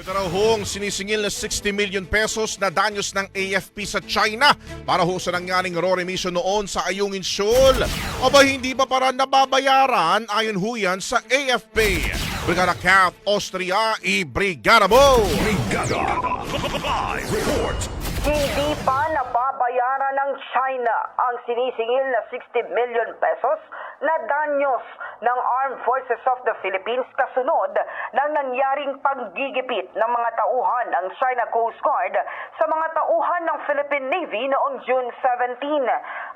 Ito raw hong sinisingil na 60 million pesos na danyos ng AFP sa China para ho sa nangyaring raw remission noon sa Ayungin Shoal. O ba hindi ba para nababayaran ayon ho yan sa AFP? Brigada Cap Austria i Brigada Mo! Brigada. Live report. Hindi pa nababayaran ng China ang sinisingil na 60 million pesos na danyos ng Armed Forces of the Philippines kasunod ng nangyaring paggigipit ng mga tauhan ng China Coast Guard sa mga tauhan ng Philippine Navy noong June 17.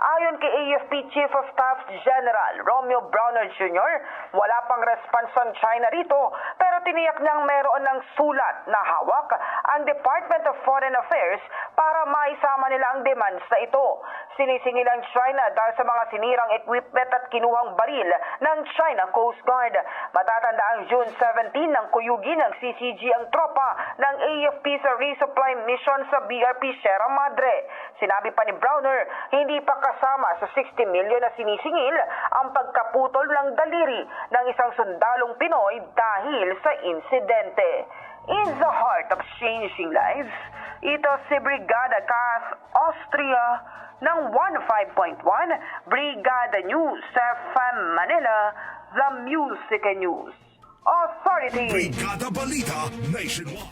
Ayon kay AFP Chief of Staff General Romeo Browner Jr., wala pang response ang China rito pero tiniyak niyang meron ng sulat na hawak ang Department of Foreign Affairs para maisama nila ang demands na ito. Sinisingil ang China dahil sa mga sinirang equipment at kinuhang baril ng China Coast Guard. Matatanda ang June 17 ng kuyugi ng CCG ang tropa ng AFP sa resupply mission sa BRP Sierra Madre. Sinabi pa ni Browner, hindi pa kasama sa 60 million na sinisingil ang pagkaputol ng daliri ng isang sundalong Pinoy dahil sa insidente. In the heart of changing lives, ito si Brigada Cas Austria ng 15.1 Brigada News FM Manila, The Music News Authority. Brigada Balita Nationwide.